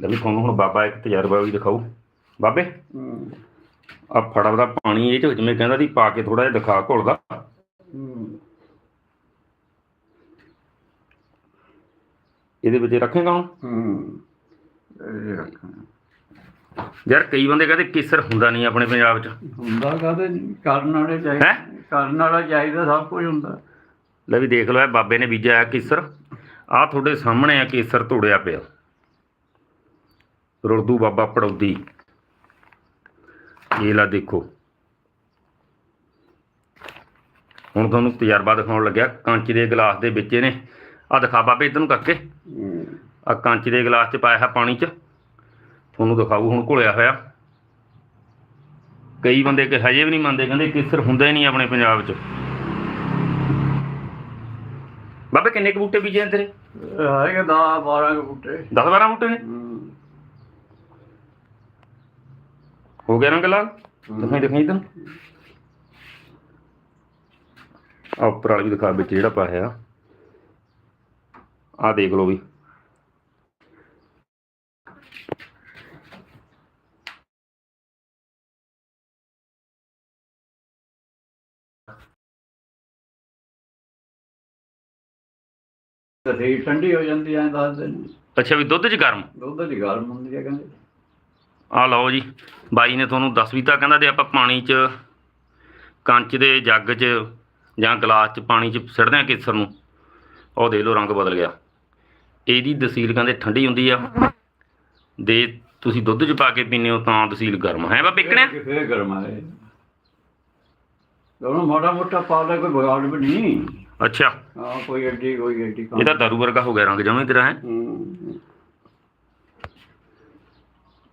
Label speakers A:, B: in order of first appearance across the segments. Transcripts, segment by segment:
A: ਲੈ ਵੀ ਤੁਹਾਨੂੰ ਹੁਣ ਬਾਬਾ ਇੱਕ ਤਜਰਬਾ ਵੀ ਦਿਖਾਊ। ਬਾਬੇ ਆ ਫੜਾ ਦਾ ਪਾਣੀ ਇਹ ਚ ਜਿਵੇਂ ਕਹਿੰਦਾ ਦੀ ਪਾ ਕੇ ਥੋੜਾ ਜਿਹਾ ਦਿਖਾ ਘੋਲਦਾ ਇਹਦੇ ਵਿੱਚ ਰੱਖੇਗਾ ਹੁਣ?
B: ਹੂੰ
A: ਯਾਰ ਕਈ ਬੰਦੇ ਕਹਿੰਦੇ ਕੇਸਰ ਹੁੰਦਾ ਨਹੀਂ ਆਪਣੇ ਪੰਜਾਬ 'ਚ।
B: ਹੁੰਦਾ ਕਾਹਦੇ ਕਰਨ ਵਾਲੇ ਚਾਹੀਦੇ? ਕਰਨ ਵਾਲਾ ਚਾਹੀਦਾ ਸਭ ਕੁਝ ਹੁੰਦਾ।
A: ਲੈ ਵੀ ਦੇਖ ਲਓ ਇਹ ਬਾਬੇ ਨੇ ਬੀਜਿਆ ਕੇਸਰ। ਆ ਤੁਹਾਡੇ ਸਾਹਮਣੇ ਆ ਕੇਸਰ ਤੋੜਿਆ ਪਿਆ। ਰੁਲਦੂ ਬਾਬਾ ਪੜੌਦੀ। ਇਹ ਲਾ ਦੇਖੋ। ਹੁਣ ਤੁਹਾਨੂੰ ਤਜਰਬਾ ਦਿਖਾਉਣ ਲੱਗਿਆ ਕਾਂਚੀ ਦੇ ਗਲਾਸ ਦੇ ਵਿੱਚ ਇਹਨੇ। ਆ ਦਿਖਾ ਬਾਬੇ ਇਧਰ ਨੂੰ ਕਰਕੇ ਆ ਕਾਂਚੀ ਦੇ ਗਲਾਸ 'ਚ ਪਾਇਆ ਹੈ ਪਾਣੀ 'ਚ। ਤੁਹਾਨੂੰ ਦਿਖਾਊ ਹੁਣ ਘੁਲਿਆ ਹੋਇਆ। ਕਈ ਬੰਦੇ ਕਿ ਹਜੇ ਵੀ ਨਹੀਂ ਮੰਨਦੇ ਕਹਿੰਦੇ ਕੇਸਰ ਹੁੰਦਾ ਹੀ ਨਹੀਂ ਆਪਣੇ ਪੰਜਾਬ 'ਚ। ਬਾਬੇ ਕਿੰਨੇ ਕੁ ਬੂਟੇ ਬੀਜੇ ਨੇ ਤੇਰੇ?
B: ਹੈਗੇ 10 12 ਕੁ ਬੂਟੇ।
A: 10 12 ਬੂਟੇ ਨੇ?
B: ਹੂੰ
A: ਗਿਆ ਰੰਗ ਲਾਲ ਦਿਖਾਈ ਦਿਖਾਈ ਇਧਰ ਆ ਉੱਪਰ ਵਾਲੀ ਵੀ ਦਿਖਾ ਵਿੱਚ ਜਿਹੜਾ ਪਾਇਆ ਆ। ਦੇਖ ਲਓ ਵੀ।
B: ਤੇ ਠੰਡੀ ਹੋ ਜਾਂਦੀ ਐ ਦੱਸ ਦਿਨ
A: ਅੱਛਾ ਵੀ ਦੁੱਧ 'ਚ ਗਰਮ?
B: ਦੁੱਧ ਦੀ ਗਰਮ ਹੁੰਦੀ ਹੈ ਕਹਿੰਦੇ।
A: ਆ ਲਓ ਜੀ ਬਾਈ ਨੇ ਤੁਹਾਨੂੰ ਦੱਸ ਵੀ ਤਾਂ ਕਹਿੰਦਾ ਜੇ ਆਪਾਂ ਪਾਣੀ 'ਚ ਕੰਚ ਦੇ ਜੱਗ 'ਚ ਜਾਂ ਗਲਾਸ 'ਚ ਪਾਣੀ 'ਚ ਸਿੱਟਦੇ ਆ ਕੇਸਰ ਨੂੰ ਉਹ ਦੇਖ ਲਓ ਰੰਗ ਬਦਲ ਗਿਆ। ਇਹਦੀ ਦਸੀਲ ਕਹਿੰਦੇ ਠੰਡੀ ਹੁੰਦੀ ਆ ਦੇ ਤੁਸੀਂ ਦੁੱਧ 'ਚ ਪਾ ਕੇ ਪੀਂਦੇ ਹੋ ਤਾਂ ਦਸੀਲ ਗਰਮ ਹੈ ਬਾ ਪਿਕਣਿਆ
B: ਫੇਰ ਗਰਮ ਆਏ ਦੋਨੋਂ ਮੋਟਾ ਮੋਟਾ ਪਾ ਲੈ ਕੋਈ ਬਗਾੜ ਵੀ ਨਹੀਂ।
A: ਅੱਛਾ।
B: ਹਾਂ ਕੋਈ ਐਡੀ ਕੋਈ ਐਡੀ
A: ਇਹ ਤਾਂ ਦਾਰੂ ਵਰਗਾ ਹੋ ਗਿਆ ਰੰਗ ਜਮੇ ਤੇਰਾ ਹੈ
B: ਹੂੰ।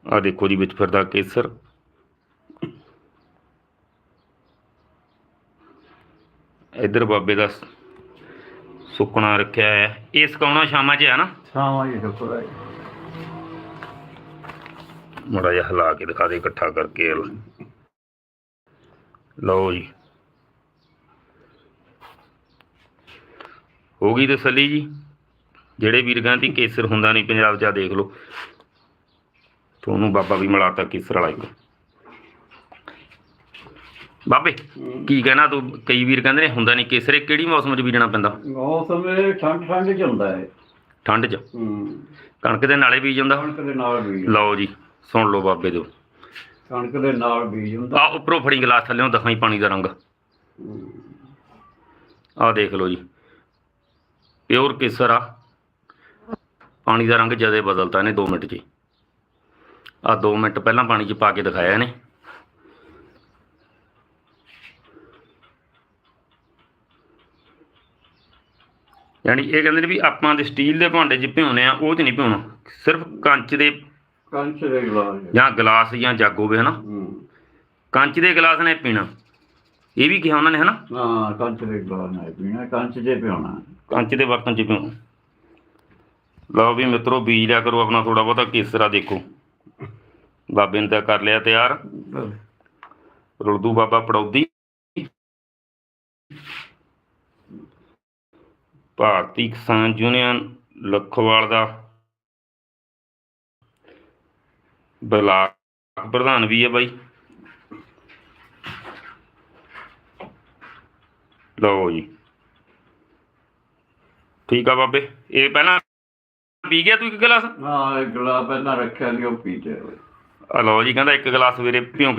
A: ਆ ਦੇਖੋ ਜੀ ਵਿੱਚ ਫਿਰਦਾ ਕੇਸਰ। ਇੱਧਰ ਬਾਬੇ ਦਾ ਸੁੱਕਣਾ ਰੱਖਿਆ ਹੈ ਇਹ ਸੁਕਾਉਣਾ ਸ਼ਾਮਾਂ 'ਚ ਹੈ ਨਾ?
B: ਸਾਵਾਂ ਜੀ ਸ਼ੁਕਰ ਹੈ
A: ਮੜਾ ਜਿਹਾ ਹਿਲਾ ਕੇ ਦਿਖਾ ਦੇ ਇਕੱਠਾ ਕਰਕੇ ਲਓ ਜੀ। ਹੋ ਗਈ ਤਸੱਲੀ ਜੀ। ਜਿਹੜੇ ਵੀਰ ਕਹਿੰਦੇ ਕੇਸਰ ਹੁੰਦਾ ਨਹੀਂ ਪੰਜਾਬ 'ਚ ਆ ਦੇਖ ਲਓ। ਤੁਹਾਨੂੰ ਬਾਬਾ ਵੀ ਮਿਲਾਤਾ ਕੇਸਰ ਵਾਲਾ ਇੱਕ ਬਾਬੇ ਕੀ ਕਹਿਣਾ ਤੂੰ? ਕਈ ਵੀਰ ਕਹਿੰਦੇ ਨੇ ਹੁੰਦਾ ਨਹੀਂ ਕੇਸਰ ਕਿਹੜੀ ਮੌਸਮ 'ਚ ਬੀਜਣਾ ਪੈਂਦਾ?
B: ਮੌਸਮ ਇਹ ਠੰਡ ਠੰਡ ਚ ਹੁੰਦਾ ਹੈ
A: ਠੰਡ 'ਚ?
B: ਹੂੰ।
A: ਕਣਕ ਦੇ ਨਾਲੇ ਬੀਜ ਜਾਂਦਾ?
B: ਕਣਕ ਦੇ ਨਾਲ ਬੀਜ
A: ਲਓ ਜੀ ਸੁਣ ਲਓ ਬਾਬੇ ਦਿਓ
B: ਕਣਕ ਦੇ ਨਾਲ ਬੀਜ ਹੁੰਦਾ।
A: ਆ ਉੱਪਰੋਂ ਫੜੀ ਗਲਾਸ ਥੱਲੇੋਂ ਦਿਖਾਈ ਪਾਣੀ ਦਾ ਰੰਗ।
B: ਹੂੰ।
A: ਆਹ ਦੇਖ ਲਓ ਜੀ। ਪਿਓਰ ਕੇਸਰ ਆ। ਪਾਣੀ ਦਾ ਰੰਗ ਜਦੇ ਬਦਲਤਾ ਇਹਨੇ 2 ਮਿੰਟ 'ਚ ਆ 2 ਮਿੰਟ ਪਹਿਲਾਂ ਪਾਣੀ 'ਚ ਪਾ ਕੇ ਦਿਖਾਇਆ ਇਹਨੇ ਯਾਨੀ ਇਹ ਕਹਿੰਦੇ ਨੇ ਵੀ ਆਪਾਂ ਦੇ ਸਟੀਲ ਦੇ ਭਾਂਡੇ 'ਚ ਭਿਉਨੇ ਆ ਉਹ 'ਚ ਨਹੀਂ ਭਿਉਣਾ। ਸਿਰਫ ਕੰਚ ਦੇ
B: ਕੰਚ ਦੇ ਗਲਾਸ
A: ਜਾਂ ਗਲਾਸ ਜਾਂ ਜੱਗ ਹੋਵੇ ਹਨਾ। ਕੰਚ ਦੇ ਗਲਾਸ ਨੇ ਪੀਣਾ। ਇਹ ਵੀ ਕਿਹਾ ਉਹਨਾਂ ਨੇ ਹਨਾ।
B: ਹਾਂ ਕੰਚ ਦੇ ਗਲਾਸ ਨਾਲ ਪੀਣਾ ਕੰਚ ਦੇ ਪਿਉਣਾ
A: ਕੰਚ ਦੇ ਬਰਤਨ 'ਚ ਪਿਓ ਲਓ ਵੀ ਮਿੱਤਰੋ ਬੀਜ ਲਿਆ ਕਰੋ ਆਪਣਾ ਥੋੜਾ ਬਹੁਤਾ ਕੇਸਰਾ ਦੇਖੋ। ਬਾਬੇ ਨੇ ਤਾਂ ਕਰ ਲਿਆ ਤਿਆਰ। ਰੁਲਦੂ ਬਾਬਾ ਪੜੌਦੀ। ਭਾਰਤੀ ਕਿਸਾਨ ਯੂਨੀਅਨ ਲੱਖੋਵਾਲ ਦਾ। ਬਲਾਕ ਪ੍ਰਧਾਨ ਵੀ ਹੈ ਬਾਈ। ਲਓ ਜੀ। ਠੀਕ ਆ ਬਾਬੇ। ਇਹ ਪਹਿਲਾਂ ਪੀ ਗਿਆ ਤੂੰ ਇੱਕ ਗਲਾਸ?
B: ਹਾਂ ਇਹ ਗਲਾਸ ਪਹਿਲਾਂ ਰੱਖਿਆ ਨਹੀਂ ਉਹ ਪੀਤੇ ਹੋਏ
A: ਆ ਲਓ ਜੀ ਕਹਿੰਦਾ ਇੱਕ ਗਲਾਸ ਸਵੇਰੇ ਭਿਉਂ